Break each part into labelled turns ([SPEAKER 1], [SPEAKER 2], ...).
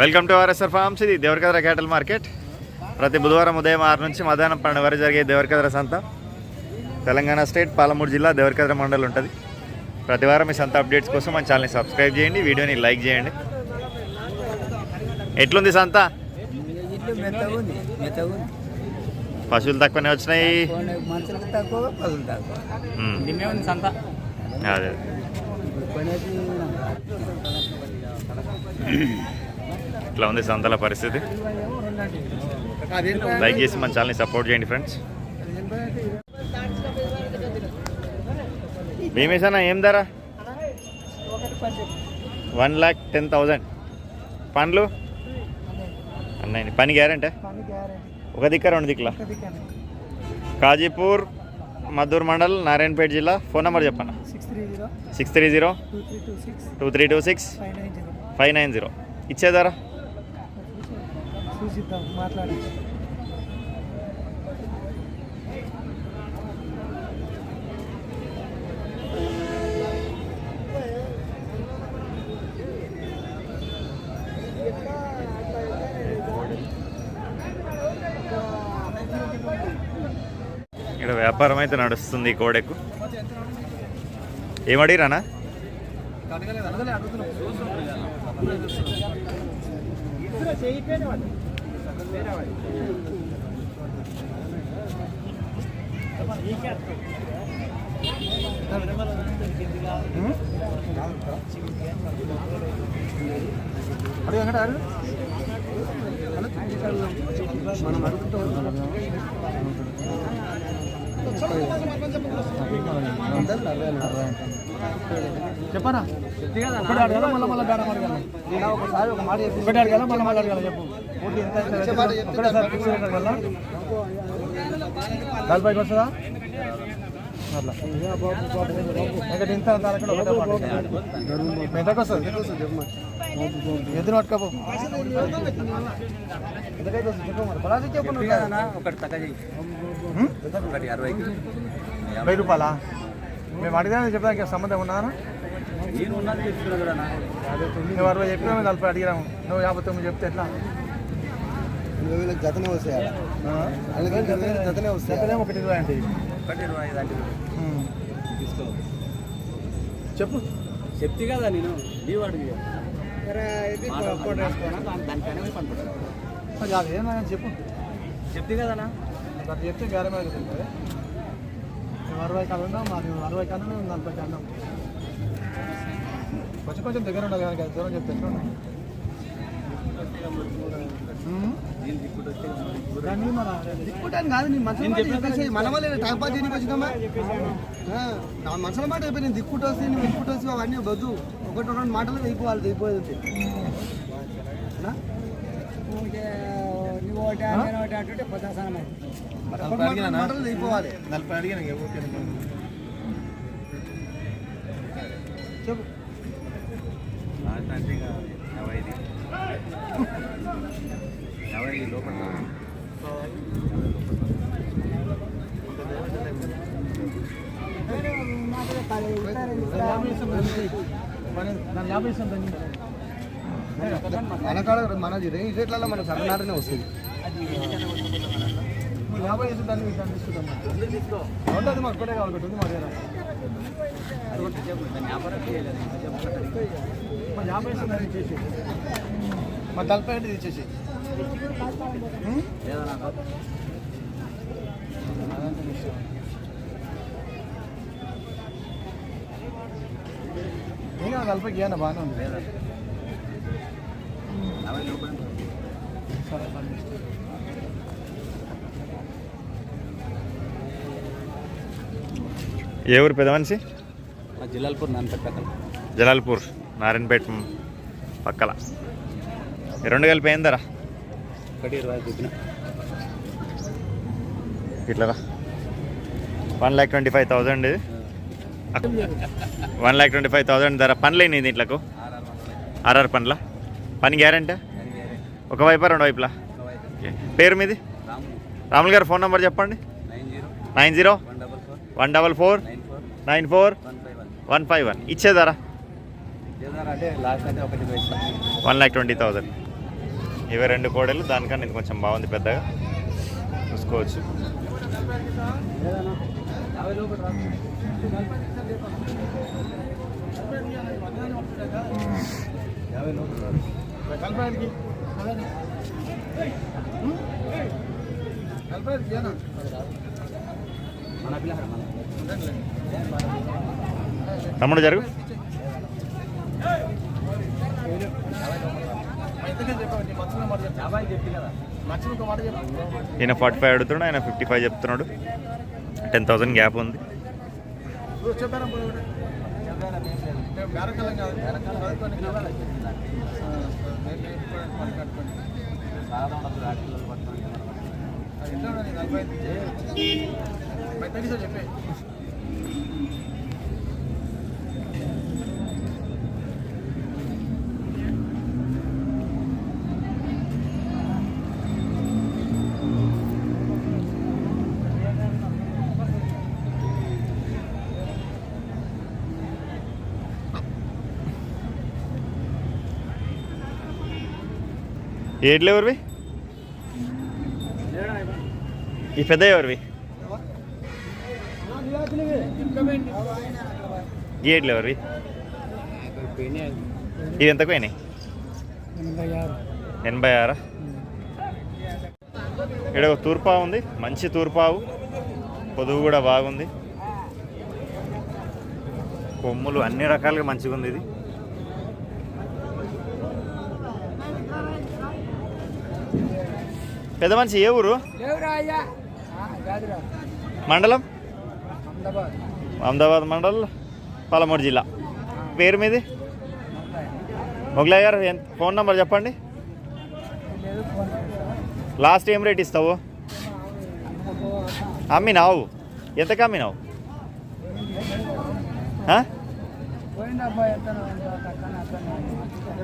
[SPEAKER 1] Welcome to RSR forms. ఇది Devarakadra క్యాటల్ market. ప్రతి బుధవారం ఉదయం ఆరు నుంచి మధ్యాహ్నం పన్నెండు వరకు జరిగే దేవరకద్ర సంత. తెలంగాణ స్టేట్ పాలమూరు జిల్లా దేవరకద్ర మండల్ ఉంటుంది. ప్రతి వారం ఈ సంత అప్డేట్స్ కోసం మన ఛానల్ని సబ్స్క్రైబ్ చేయండి వీడియోని లైక్ చేయండి. ఎట్లుంది సంత? పశువులు తక్కువనే వచ్చినాయి? అదే. ఇట్లా ఉంది సంతల పరిస్థితి. లైక్ చేసి మన ఛానల్ని సపోర్ట్ చేయండి ఫ్రెండ్స్ భీమేశన్న ఏం ధర? One lakh ten thousand. పండ్లు? అన్నయ్య పని గ్యారంటీ? ఒక దిక్క రెండు దిక్కుల? కాజీపూర్ మద్దూర్ మండల్ నారాయణపేట జిల్లా. Phone number చెప్పన్న six three zero.
[SPEAKER 2] Two three two
[SPEAKER 1] six. Five nine zero. Five
[SPEAKER 2] చూసిద్దాం మాట్లాడి
[SPEAKER 1] ఇక్కడ వ్యాపారం అయితే నడుస్తుంది ఈ కోడెకు. ఏమడిరానా
[SPEAKER 2] అడుగు వెంకట అడుగు మనం చెప్పరా ఒకటి అడగాల మళ్ళీ మళ్ళీ బేరం అడగాల. ఒకసారి ఒక మాట చెప్పి. ఒకటి అడగాల మళ్ళీ మళ్ళీ అడగాల చెప్పు. ఒకటి ఎంత ఒకటేసారి ఫిక్స్ అడగాల నలభైకి వస్తుందా? అట్లా. ఇంత వస్తుంది? ఎదురు పట్టుకోపో వెయ్యి రూపాయలా? మేము అడిగినా చెప్పడానికి సంబంధం ఉన్నానా
[SPEAKER 3] నేను ఉన్నది చెప్తున్నా కదా నా.
[SPEAKER 2] నువ్వు అరవై చెప్పినా మేము నలభై అడిగినాము. నువ్వు యాభై తొమ్మిది చెప్తే ఎట్లా?
[SPEAKER 4] జతనే వస్తాయి?
[SPEAKER 2] జతనే జతనే ఒకటి ఇరవై అంటే. చెప్పు.
[SPEAKER 3] చెప్తే కదా నేను నీ వాడికి దానిపైన పనుకుంటా
[SPEAKER 2] మరి అది ఏమన్నా చెప్పు.
[SPEAKER 3] చెప్తే కదా
[SPEAKER 2] నాకు అది చెప్తే గారే మీద చెప్తుంది మేము అరవై కన్నా మాది అరవై కన్నా మేము నలభై కన్నా కొంచెం కొంచెం దగ్గర ఉండదు కానీ దూరం చెప్తే ఎట్లా ఉండదు? హ్మ్?
[SPEAKER 3] నేను దిక్కుంటూ వస్తే
[SPEAKER 2] దాన్ని మన
[SPEAKER 4] దిక్కుంటాను కాదు నీ మనసులో మాట చెప్పేసి మన వల్ల టైం పాస్ చేయడానికి వచ్చినామా ఆ, నా మనసులో మాట అయిపోయి నేను దిక్కుంటూ వస్తే నువ్వు వస్తే అవన్నీ వద్దు ఒకటి రెండు మాటలు అయిపోవాలి అయిపోయేది మాటలు
[SPEAKER 2] అడిగిన చెప్పు
[SPEAKER 3] లాస్ట్ అంటే ఇక యాభై ఐదు యాభై
[SPEAKER 2] ఇస్తాం మన-
[SPEAKER 4] కాడ రేట్ రేట్లలో మన సగనారనే వస్తుంది.
[SPEAKER 2] యాభై ఇస్తాం దాన్ని దాన్ని తీసుకుంటాం మాకు ఒకటే కావాలి ఒకటి ఉంది మా దగ్గర. యాభై ఇస్తాం దాన్ని ఇచ్చేసి మా నలభై అంటే ఇవ్వనా బాగానే ఉంది
[SPEAKER 3] లేదా
[SPEAKER 2] సరే
[SPEAKER 1] ఏ ఊరు పెద్ద మనిషి?
[SPEAKER 3] పక్కన.
[SPEAKER 1] జలాల్పూర్ నారాయణపేట పక్కల. రెండు కలిపి ధర?
[SPEAKER 3] ఒకటి ఇరవై ఐదు చెప్పిన.
[SPEAKER 1] ఇట్లా one lakh twenty five thousand one lakh twenty five thousand ధర పనులేని దీంట్లకు
[SPEAKER 3] ఆర్ఆర్
[SPEAKER 1] పనుల పని గ్యారంటీ? ఒక వైపా రెండు వైపులా? ఓకే. పేరు మీది?
[SPEAKER 3] రాము
[SPEAKER 1] రాములు గారు ఫోన్ నెంబర్ చెప్పండి.
[SPEAKER 3] Nine zero.
[SPEAKER 1] One double
[SPEAKER 3] four. Nine four.
[SPEAKER 1] One five one. ఇచ్చేదారా one lakh twenty thousand ఇవి రెండు కోడలు దానికన్నా ఇది కొంచెం బాగుంది పెద్దగా. చూసుకోవచ్చు. తమ్ముడు జరుగు. ఈయన ఫార్టీ ఫైవ్ అడుగుతున్నాడు ఆయన ఫిఫ్టీ ఫైవ్ చెప్తున్నాడు. టెన్ థౌసండ్ గ్యాప్ ఉంది.
[SPEAKER 2] నువ్వు
[SPEAKER 1] ఏడ్లు ఎవరివి? ఈ పెద్ద ఎవరివి? ఈ ఏడ్లు ఎవరివి? ఇవి ఎంతకు పోయినాయి? ఎనభై ఆరా. ఇక్కడ ఒక తూర్పావు ఉంది మంచి తూర్పావు. పొదువు కూడా బాగుంది. కొమ్ములు అన్ని రకాలుగా మంచిగా ఉంది ఇది. పెద్ద మనిషి ఏ ఊరు? మండలం? అహ్మదాబాద్. మండల్ పాలమూరు జిల్లా. పేరు మీది? మొగలయ్య గారు ఫోన్ నెంబర్ చెప్పండి. లాస్ట్ ఏం రేట్ ఇస్తావు? అమ్మినావు. ఎంతకు అమ్మినావు?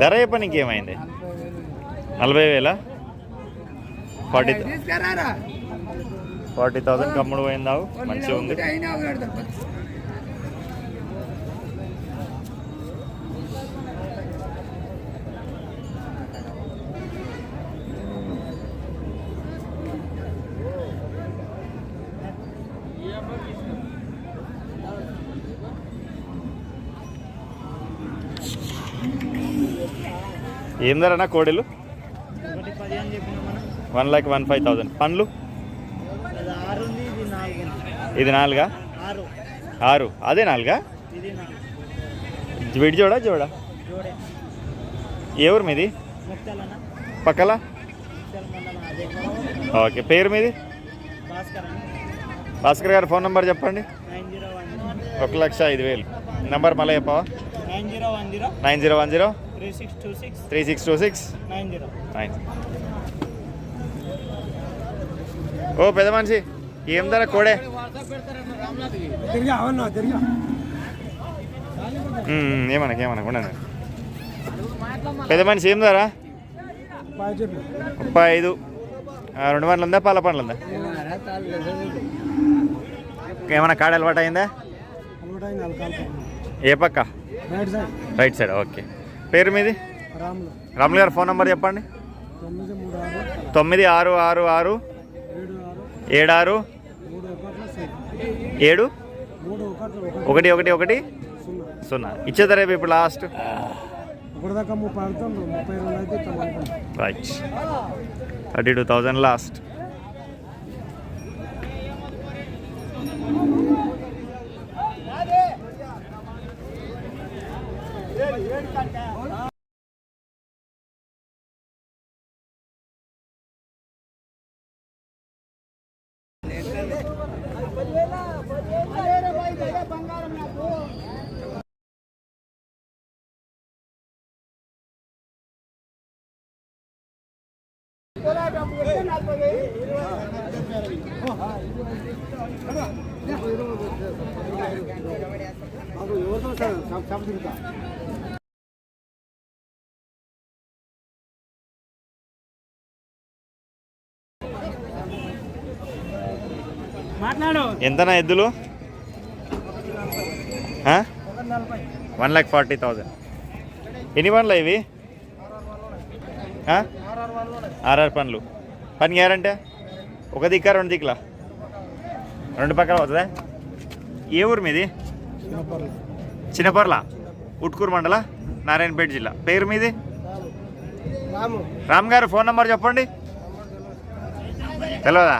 [SPEAKER 1] ధర చెప్పండి ఇంకేమైంది? నలభై వేల? ఫార్టీ ఫార్టీ థౌసండ్ కమ్ముడు పోయిందావు మంచిగా ఉంది. ఏం ధరనా కోడెలు? One lakh one five thousand పండ్లు? ఇది నాలుగా? ఆరు. అదే నాలుగా? విడి జోడా జోడా? ఏ ఊరు మీది? పక్కల? ఓకే పేరు మీది? భాస్కర్ గారు ఫోన్ నెంబర్ చెప్పండి. ఒక లక్ష ఐదు వేలు. నెంబర్ మళ్ళీ చెప్పవా?
[SPEAKER 5] Nine zero one zero
[SPEAKER 1] nine zero one zero
[SPEAKER 5] three six two six
[SPEAKER 1] three six two six
[SPEAKER 5] nine zero.
[SPEAKER 1] Nine. ఓ పెద్ద మనిషి. ఏం ధర కోడే? ఏమనకు ఏమనకు ఉండండి. పెద్ద మనిషి ఏం ధర? ముప్పై ఐదు. రెండు పండ్లు ఉందా? పాల పండ్లు ఉందా? ఏమైనా కాడ అలవాటు అయిందా? ఏ పక్క? Right side. ఓకే. పేరు మీది?
[SPEAKER 2] రాములు.
[SPEAKER 1] రాములు గారు ఫోన్ నెంబర్ చెప్పండి.
[SPEAKER 2] తొమ్మిది ఆరు
[SPEAKER 1] ఆరు ఆరు. ఆరు
[SPEAKER 2] ఏడు?
[SPEAKER 1] ఏడు
[SPEAKER 2] ఒకటి ఒకటి
[SPEAKER 1] ఒకటి?
[SPEAKER 2] సున్నా.
[SPEAKER 1] ఇచ్చేదా రేపు ఇప్పుడు
[SPEAKER 2] last
[SPEAKER 1] right thirty two thousand last
[SPEAKER 2] ఎవరితో
[SPEAKER 1] ఎంతనా ఎద్దులు? One lakh forty thousand. ఎన్ని బండ్లు ఇవి? ఆర్ఆర్ పనులు. పని గ్యారంటీ ఒక దిక్కా రెండు దిక్కులా? రెండు పక్కల అవుతుందా? ఏ ఊరు మీది? చిన్నపర్ల. ఉట్కూరు మండల నారాయణపేట జిల్లా. పేరు మీది?
[SPEAKER 4] రాము.
[SPEAKER 1] రామ్ గారు ఫోన్ నంబర్ చెప్పండి. తెలియదా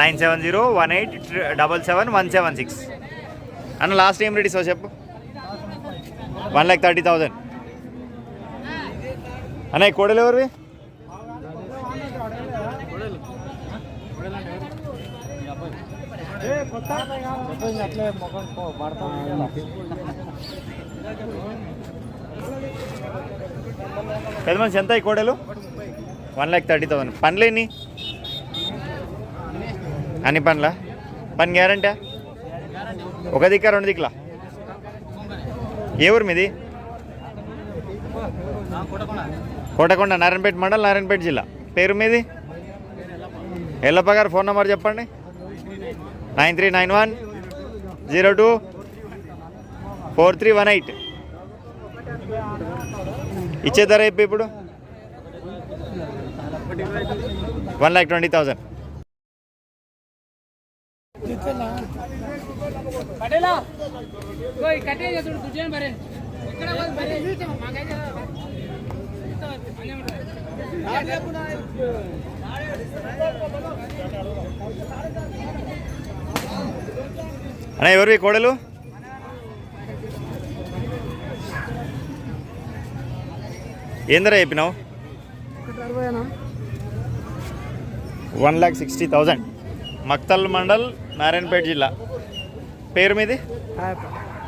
[SPEAKER 1] nine seven zero one eight double seven one seven six. అన్న లాస్ట్ ఏం రెడీ సో చెప్పు? One lakh thirty thousand. అన్న ఈ కోడలు ఎవరివి? పెద్ద మనిషి ఎంత ఈ కోడలు? వన్ ల్యాక్ థర్టీ థౌసండ్ పనులు ఎన్ని? అన్ని పనుల పని గ్యారంటీ? ఒక దిక్కా రెండు దిక్కులా? ఏ ఊరు మీది? కోటకొండ నారాయణపేట మండల్ నారాయణపేట జిల్లా. పేరు మీది? ఎల్లప్ప గారు ఫోన్ నెంబర్ చెప్పండి. Nine three nine one zero two four three one eight. ఇచ్చే ధర చెప్పి ఇప్పుడు. One lakh twenty thousand.
[SPEAKER 6] పటేలా
[SPEAKER 1] అన్న ఎవరివి కోడలు? ఏం ధర చెప్పినావు? One lakh sixty thousand. Makthal mandal Narayanpet జిల్లా. పేరు మీది?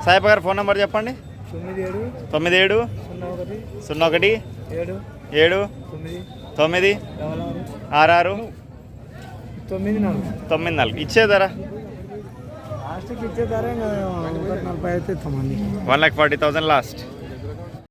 [SPEAKER 1] సాయిబ గారు ఫోన్ నెంబర్ చెప్పండి.
[SPEAKER 2] తొమ్మిది ఏడు
[SPEAKER 1] తొమ్మిది ఏడు
[SPEAKER 2] సున్నా ఒకటి
[SPEAKER 1] సున్నా ఒకటి
[SPEAKER 2] ఏడు
[SPEAKER 1] ఏడు?
[SPEAKER 2] తొమ్మిది.
[SPEAKER 1] ఆరారు?
[SPEAKER 2] తొమ్మిది నాలుగు.
[SPEAKER 1] తొమ్మిది నాలుగు. ఇచ్చే ధర?
[SPEAKER 2] లాస్ట్కి ఇచ్చే ధర ఇంకా ఒకటి నలభై అయితే ఇస్తామండి.
[SPEAKER 1] One lakh forty thousand last.